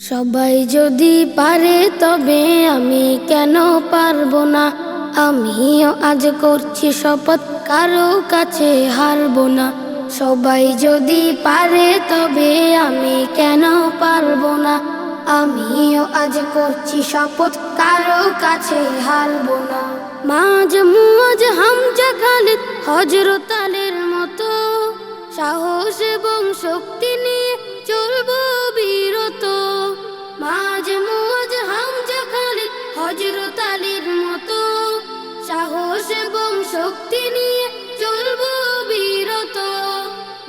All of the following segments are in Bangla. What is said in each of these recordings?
সবাই যদি পারে তবে আমি কেন পারব না? আমিও আজ করছি শপথ, কারও কাছে হারবো না। সবাই যদি পারে তবে আমি কেন পারব না? আমিও আজ করছি শপথ, কারও কাছে হারবো না। মাঝ মুজ হামজা খালিদ হজরতালের মতো সাহস এবং শক্তি হজরত মতো সাহস এবং শক্তি নিয়ে চলবো বিরত।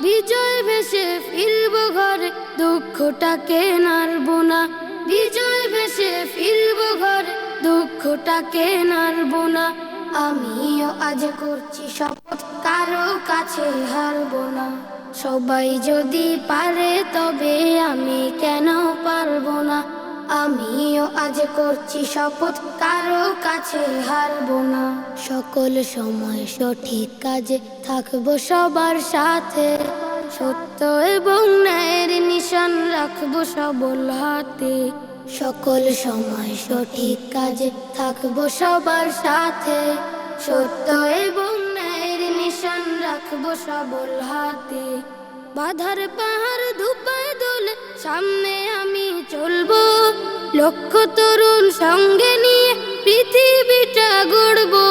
বিজয় ভেসে ফিরব ঘরে, দুঃখটাকে নারবো না। বিজয় ভেসে ফিরব ঘরে, দুঃখটাকে নারবো না। আমিও আজ করছি শপথ, কারও কাছে হারবো না। সবাই যদি পারে তবে আমি কেন পারব না? আমিও আজ করছি শপথ, কারও কাছে হারবো না। সকল সময় সঠিক কাজে থাকব সবার সাথে। সত্য এবং ন্যায়ের নিশান রাখব সবল হাতে। সকল সময় সঠিক কাজে থাকব সবার সাথে। সত্য এবং ন্যায়ের নিশান রাখব সবল হাতে। বাধার পাহাড় ধুপায় দোলে সামনে আমি চলবো লক্ষ তরুণ সঙ্গে নিয়ে পৃথিবীটা গড়বো।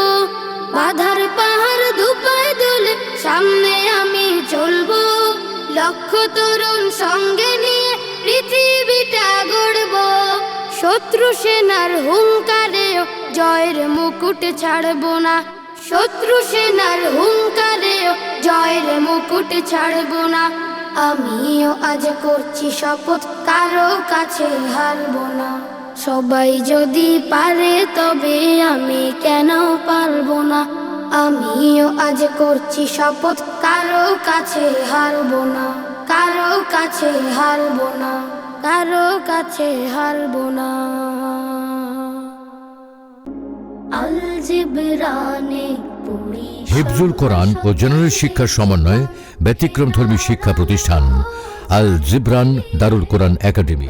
বাধার পাহাড় ধুপায় দোলে সামনে আমি চলবো। লক্ষ তরুণ সঙ্গে নিয়ে পৃথিবীটা গড়বো। শত্রু সেনার হুঙ্কারেও জয়ের মুকুট ছাড়বো না। শত্রু সেনার হুঙ্কারেও জয়ের মুকুট ছাড়বো না। আমিও আজ করছি শপথ, কারও কাছে হারবো না। সবাই যদি পারে তবে আমি কেন পারব না? আমিও আজ করছি শপথ, কারও কাছে হারবো না। কারও কাছে হারবো না। কারও কাছে হারবো না। হিফজুল কোরআন ও জেনারেল শিক্ষার সমন্বয়ে ব্যতিক্রমধর্মী শিক্ষা প্রতিষ্ঠান আল জিবরান দারুল কোরআন একাডেমি।